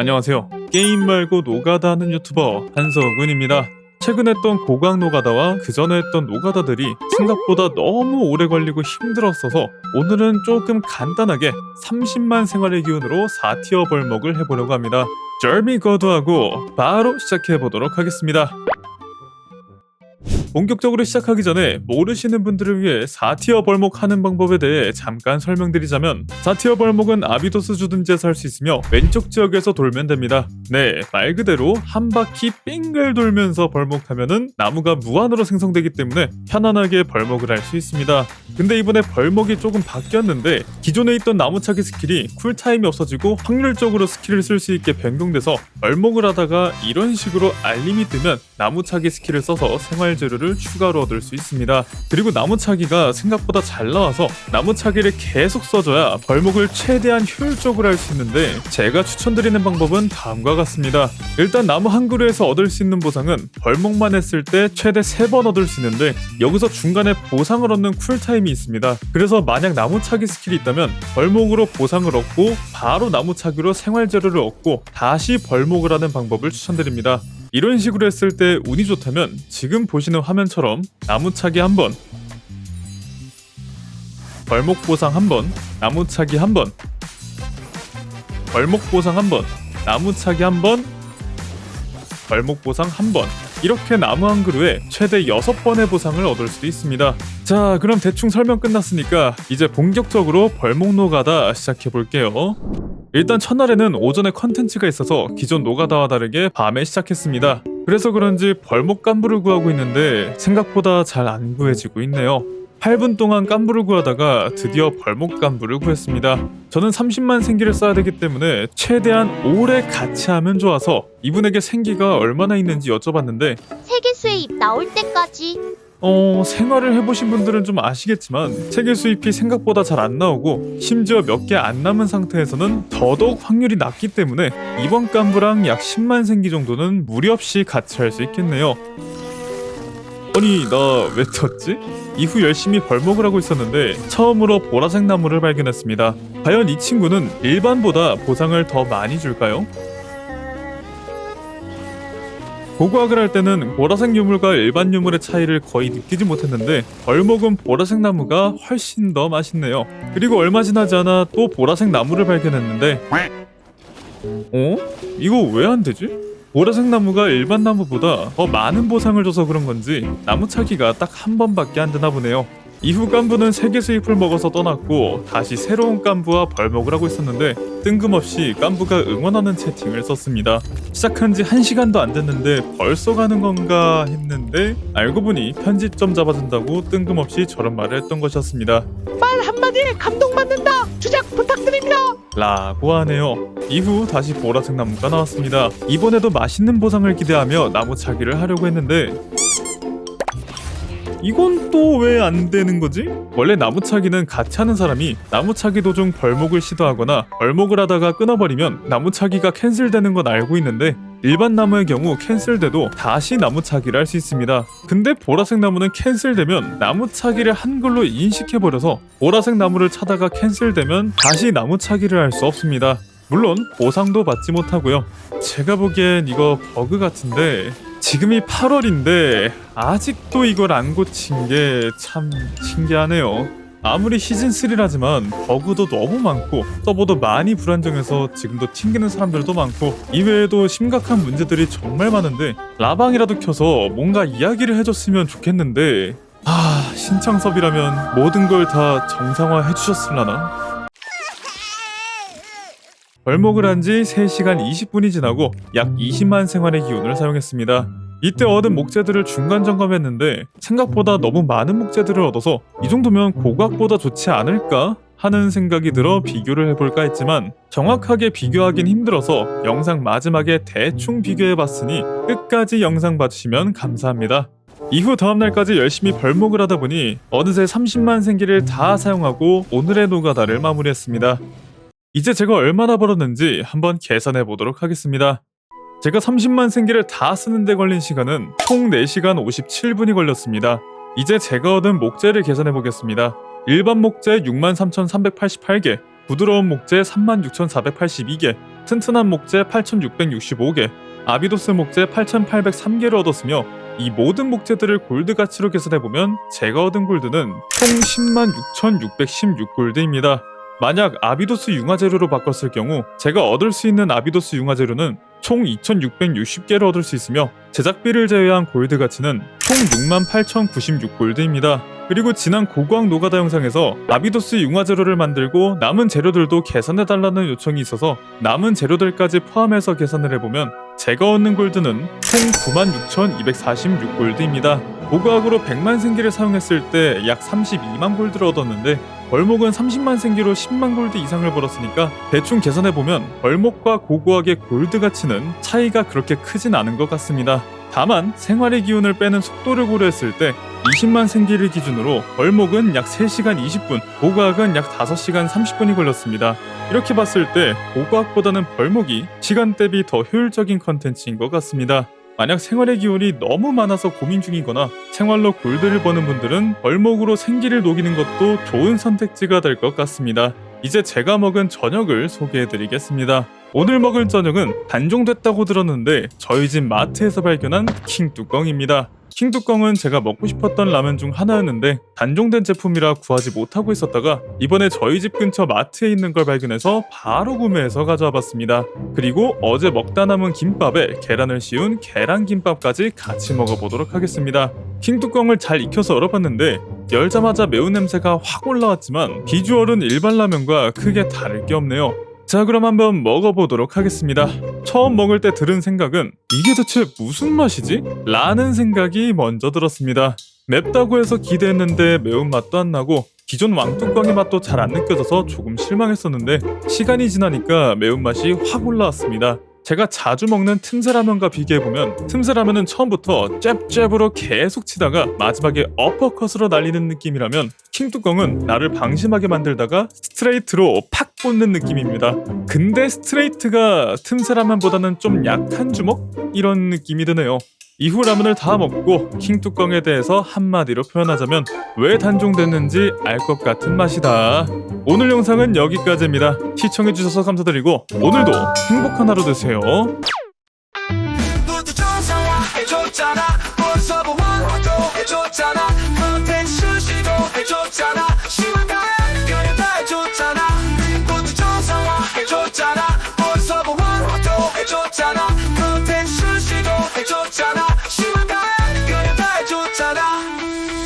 안녕하세요. 게임 말고 노가다 하는 유튜버 한석은입니다. 최근에 했던 고강 노가다와 그 전에 했던 노가다들이 생각보다 너무 오래 걸리고 힘들었어서 오늘은 조금 간단하게 30만 생활의 기운으로 4티어 벌목을 해보려고 합니다. 절미 거두하고 바로 시작해보도록 하겠습니다. 본격적으로 시작하기 전에 모르시는 분들을 위해 4티어 벌목 하는 방법에 대해 잠깐 설명드리자면 4티어 벌목은 아비도스 주둔지에서 할 수 있으며 왼쪽 지역에서 돌면 됩니다. 네, 말 그대로 한 바퀴 빙글 돌면서 벌목하면은 나무가 무한으로 생성되기 때문에 편안하게 벌목을 할 수 있습니다. 근데 이번에 벌목이 조금 바뀌었는데 기존에 있던 나무차기 스킬이 쿨타임이 없어지고 확률적으로 스킬을 쓸 수 있게 변경돼서 벌목을 하다가 이런 식으로 알림이 뜨면 나무차기 스킬을 써서 생활 재료를 추가로 얻을 수 있습니다. 그리고 나무차기가 생각보다 잘 나와서 나무차기를 계속 써줘야 벌목을 최대한 효율적으로 할 수 있는데 제가 추천드리는 방법은 다음과 같습니다. 일단 나무 한 그루에서 얻을 수 있는 보상은 벌목만 했을 때 최대 3번 얻을 수 있는데 여기서 중간에 보상을 얻는 쿨타임이 있습니다. 그래서 만약 나무차기 스킬이 있다면 벌목으로 보상을 얻고 바로 나무차기로 생활재료를 얻고 다시 벌목을 하는 방법을 추천드립니다. 이런 식으로 했을 때 운이 좋다면 지금 보시는 화면처럼 나무차기 한 번, 벌목 보상 한 번, 나무차기 한 번, 벌목 보상 한 번, 나무차기 한 번, 벌목 보상 한 번. 이렇게 나무 한 그루에 최대 6번의 보상을 얻을 수도 있습니다. 자, 그럼 대충 설명 끝났으니까 이제 본격적으로 벌목 노가다 시작해 볼게요. 일단 첫날에는 오전에 컨텐츠가 있어서 기존 노가다와 다르게 밤에 시작했습니다. 그래서 그런지 벌목 깐부를 구하고 있는데 생각보다 잘 안 구해지고 있네요. 8분 동안 깐부를 구하다가 드디어 벌목 깐부를 구했습니다. 저는 30만 생기를 써야 되기 때문에 최대한 오래 같이 하면 좋아서 이분에게 생기가 얼마나 있는지 여쭤봤는데 세계 수입 나올 때까지 어, 생활을 해보신 분들은 좀 아시겠지만 세계 수입이 생각보다 잘 안 나오고 심지어 몇 개 안 남은 상태에서는 더더욱 확률이 낮기 때문에 이번 깐부랑 약 10만 생기 정도는 무리 없이 같이 할 수 있겠네요. 아니 나왜 떴지? 이후 열심히 벌목을 하고 있었는데 처음으로 보라색 나무를 발견했습니다. 과연 이 친구는 일반보다 보상을 더 많이 줄까요? 고고학을 할 때는 보라색 유물과 일반 유물의 차이를 거의 느끼지 못했는데 벌목은 보라색 나무가 훨씬 더 맛있네요. 그리고 얼마 지나지 않아 또 보라색 나무를 발견했는데 어? 이거 왜 안 되지? 보라색 나무가 일반 나무보다 더 많은 보상을 줘서 그런 건지 나무 차기가 딱 한 번밖에 안 되나 보네요. 이후 깐부는 세계 수잎을 먹어서 떠났고 다시 새로운 깐부와 벌목을 하고 있었는데 뜬금없이 깐부가 응원하는 채팅을 썼습니다. 시작한 지 1시간도 안 됐는데 벌써 가는 건가 했는데 알고 보니 편집점 잡아준다고 뜬금없이 저런 말을 했던 것이었습니다. 말 한마디에 감동받는다. 주작 부탁드립니다. 라고 하네요. 이후 다시 보라색 나무가 나왔습니다. 이번에도 맛있는 보상을 기대하며 나무 차기를 하려고 했는데 이건 또 왜 안 되는 거지? 원래 나무차기는 같이 하는 사람이 나무차기 도중 벌목을 시도하거나 벌목을 하다가 끊어버리면 나무차기가 캔슬되는 건 알고 있는데 일반 나무의 경우 캔슬돼도 다시 나무차기를 할 수 있습니다. 근데 보라색 나무는 캔슬되면 나무차기를 한글로 인식해버려서 보라색 나무를 차다가 캔슬되면 다시 나무차기를 할 수 없습니다. 물론 보상도 받지 못하고요. 제가 보기엔 이거 버그 같은데 지금이 8월인데 아직도 이걸 안 고친 게 참 신기하네요. 아무리 시즌 3라지만 버그도 너무 많고 서버도 많이 불안정해서 지금도 튕기는 사람들도 많고 이외에도 심각한 문제들이 정말 많은데 라방이라도 켜서 뭔가 이야기를 해줬으면 좋겠는데 아 신청섭이라면 모든 걸 다 정상화 해주셨을라나? 벌목을 한 지 3시간 20분이 지나고 약 20만 생활의 기운을 사용했습니다. 이때 얻은 목재들을 중간 점검했는데 생각보다 너무 많은 목재들을 얻어서 이 정도면 고각보다 좋지 않을까 하는 생각이 들어 비교를 해볼까 했지만 정확하게 비교하긴 힘들어서 영상 마지막에 대충 비교해봤으니 끝까지 영상 봐주시면 감사합니다. 이후 다음날까지 열심히 벌목을 하다 보니 어느새 30만 생기를 다 사용하고 오늘의 노가다를 마무리했습니다. 이제 제가 얼마나 벌었는지 한번 계산해 보도록 하겠습니다. 제가 30만 생기를 다 쓰는데 걸린 시간은 총 4시간 57분이 걸렸습니다. 이제 제가 얻은 목재를 계산해 보겠습니다. 일반 목재 63,388개, 부드러운 목재 36,482개, 튼튼한 목재 8,665개, 아비도스 목재 8,803개를 얻었으며 이 모든 목재들을 골드 가치로 계산해보면 제가 얻은 골드는 총 10만 6,616골드입니다. 만약 아비도스 융화재료로 바꿨을 경우 제가 얻을 수 있는 아비도스 융화재료는 총 2,660개를 얻을 수 있으며 제작비를 제외한 골드 가치는 총 68,096골드입니다. 그리고 지난 고고학 노가다 영상에서 아비도스 융화 재료를 만들고 남은 재료들도 계산해달라는 요청이 있어서 남은 재료들까지 포함해서 계산을 해보면 제가 얻는 골드는 총 96,246골드입니다. 고고학으로 100만 생기를 사용했을 때 약 32만 골드를 얻었는데 벌목은 30만 생기로 10만 골드 이상을 벌었으니까 대충 계산해보면 벌목과 고고학의 골드 가치는 차이가 그렇게 크진 않은 것 같습니다. 다만 생활의 기운을 빼는 속도를 고려했을 때 20만 생기를 기준으로 벌목은 약 3시간 20분, 고고학은 약 5시간 30분이 걸렸습니다. 이렇게 봤을 때 고고학보다는 벌목이 시간 대비 더 효율적인 컨텐츠인 것 같습니다. 만약 생활의 기운이 너무 많아서 고민 중이거나 생활로 골드를 버는 분들은 벌목으로 생기를 녹이는 것도 좋은 선택지가 될 것 같습니다. 이제 제가 먹은 저녁을 소개해드리겠습니다. 오늘 먹을 저녁은 단종됐다고 들었는데 저희 집 마트에서 발견한 킹 뚜껑입니다. 킹뚜껑은 제가 먹고 싶었던 라면 중 하나였는데 단종된 제품이라 구하지 못하고 있었다가 이번에 저희 집 근처 마트에 있는 걸 발견해서 바로 구매해서 가져와 봤습니다. 그리고 어제 먹다 남은 김밥에 계란을 씌운 계란김밥까지 같이 먹어보도록 하겠습니다. 킹뚜껑을 잘 익혀서 열어봤는데 열자마자 매운 냄새가 확 올라왔지만 비주얼은 일반 라면과 크게 다를 게 없네요. 자 그럼 한번 먹어보도록 하겠습니다. 처음 먹을 때 들은 생각은 이게 대체 무슨 맛이지? 라는 생각이 먼저 들었습니다. 맵다고 해서 기대했는데 매운맛도 안 나고 기존 왕뚜껑의 맛도 잘 안 느껴져서 조금 실망했었는데 시간이 지나니까 매운맛이 확 올라왔습니다. 제가 자주 먹는 틈새라면과 비교해보면 틈새라면은 처음부터 잽잽으로 계속 치다가 마지막에 어퍼컷으로 날리는 느낌이라면 킹뚜껑은 나를 방심하게 만들다가 스트레이트로 팍 꽂는 느낌입니다. 근데 스트레이트가 틈새라면보다는 좀 약한 주먹? 이런 느낌이 드네요. 이후 라면을 다 먹고 킹뚜껑에 대해서 한마디로 표현하자면 왜 단종됐는지 알 것 같은 맛이다. 오늘 영상은 여기까지입니다. 시청해주셔서 감사드리고 오늘도 행복한 하루 되세요.